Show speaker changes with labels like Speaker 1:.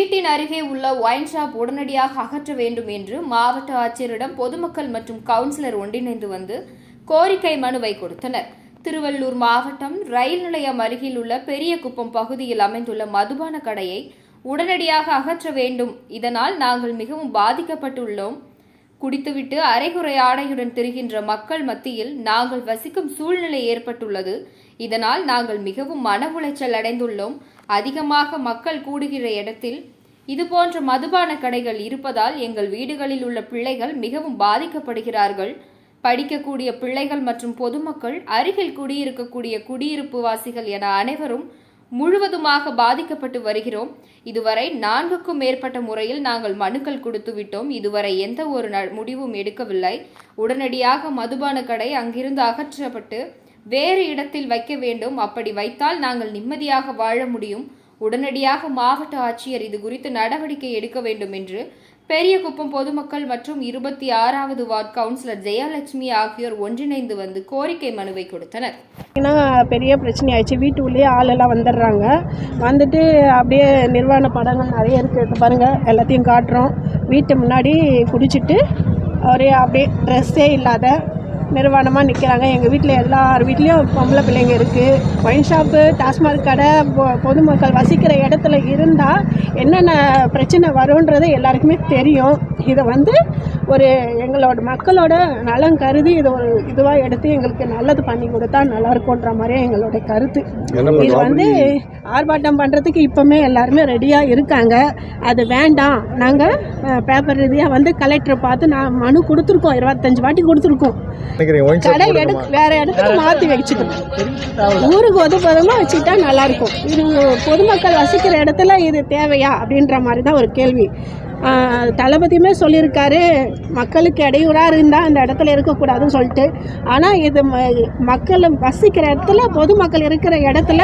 Speaker 1: அருகே உள்ள wine shop உடனடியாக அகற்ற வேண்டும் என்று மாவட்ட ஆட்சியரிடம் பொதுமக்கள் மற்றும் கவுன்சிலர் ஒன்றிணைந்து வந்து கோரிக்கை மனுவை கொடுத்தனர். திருவள்ளூர் மாவட்டம் ரயில் நிலையம் அருகில் உள்ள பெரிய குப்பம் பகுதியில் அமைந்துள்ள மதுபான கடையை உடனடியாக அகற்ற வேண்டும். இதனால் நாங்கள் மிகவும் பாதிக்கப்பட்டுள்ளோம். குடித்துவிட்டு அரைகுறை ஆடையுடன் திரிகின்ற மக்கள் மத்தியில் நாங்கள் வசிக்கும் சூழ்நிலை ஏற்பட்டுள்ளது. இதனால் நாங்கள் மிகவும் மன உளைச்சல் அடைந்துள்ளோம். அதிகமாக மக்கள் கூடுகிற இடத்தில் இதுபோன்ற மதுபான கடைகள் இருப்பதால் எங்கள் வீடுகளில் உள்ள பிள்ளைகள் மிகவும் பாதிக்கப்படுகிறார்கள். படிக்கக்கூடிய பிள்ளைகள் மற்றும் பொதுமக்கள் அருகில் குடியிருக்கக்கூடிய குடியிருப்பு வாசிகள் என அனைவரும் முழுவதுமாக பாதிக்கப்பட்டு வருகிறோம். இதுவரை நான்குக்கும் மேற்பட்ட முறையில் நாங்கள் மனுக்கள் கொடுத்து விட்டோம். இதுவரை எந்த ஒரு ந- முடிவும் எடுக்கவில்லை. உடனடியாக மதுபான கடை அங்கிருந்து அகற்றப்பட்டு வேறு இடத்தில் வைக்க வேண்டும். அப்படி வைத்தால் நாங்கள் நிம்மதியாக வாழ முடியும். உடனடியாக மாவட்ட ஆட்சியர் இது குறித்து நடவடிக்கை எடுக்க வேண்டும் என்று பெரியகுப்பம் பொதுமக்கள் மற்றும் இருபத்தி ஆறாவது வார்டு கவுன்சிலர் ஜெயலட்சுமி ஆகியோர் ஒன்றிணைந்து வந்து கோரிக்கை மனுவை கொடுத்தனர்.
Speaker 2: ஏன்னா பெரிய பிரச்சனை ஆயிடுச்சு வீட்டு உள்ளே ஆளெல்லாம் வந்துடுறாங்க. வந்துட்டு அப்படியே நிர்வாண படங்கள் நிறைய இருக்குது. பாருங்கள் எல்லாத்தையும் காட்டுறோம். வீட்டு முன்னாடி குடிச்சிட்டு ஒரே அப்படியே ட்ரெஸ்ஸே இல்லாத நிர்வாணமாக நிற்கிறாங்க எங்கள் வீட்டில் எல்லார் வீட்லேயும் பொம்பளை பிள்ளைங்க இருக்குது ஒயின் ஷாப்பு டாஸ்மாக் கடை பொதுமக்கள் வசிக்கிற இடத்துல இருந்தால் என்னென்ன பிரச்சனை வரும்ன்றது எல்லாருக்குமே தெரியும். இதை வந்து ஒரு எங்களோட மக்களோட நலம் கருதி இது ஒரு இதுவாக எடுத்து எங்களுக்கு நல்லது பண்ணி கொடுத்தா நல்லா இருக்கும்ன்ற மாதிரியே எங்களோட கருத்து. இது வந்து ஆர்ப்பாட்டம் பண்ணுறதுக்கு இப்போவுமே எல்லாருமே ரெடியாக இருக்காங்க. அது வேண்டாம். நாங்கள் பேப்பர் ரீதியாக வந்து கலெக்டரை பார்த்து நான் மனு கொடுத்துருக்கோம். இருபத்தஞ்சு வாட்டி கொடுத்துருக்கோம். கடை எடு வேற இடத்துக்கு மாற்றி வச்சுக்கணும். ஊருக்கு ஒதுப்பதமாக வச்சுக்கிட்டா நல்லா இருக்கும். இது பொதுமக்கள் வசிக்கிற இடத்துல இது தேவையா அப்படின்ற மாதிரி தான் ஒரு கேள்வி. தளபதியுமே சொல்லியிருக்காரு மக்களுக்கு இடையூறாக இருந்தால் அந்த இடத்துல இருக்கக்கூடாதுன்னு சொல்லிட்டு. ஆனால் இது ம- மக்கள் வசிக்கிற இடத்துல பொதுமக்கள் இருக்கிற இடத்துல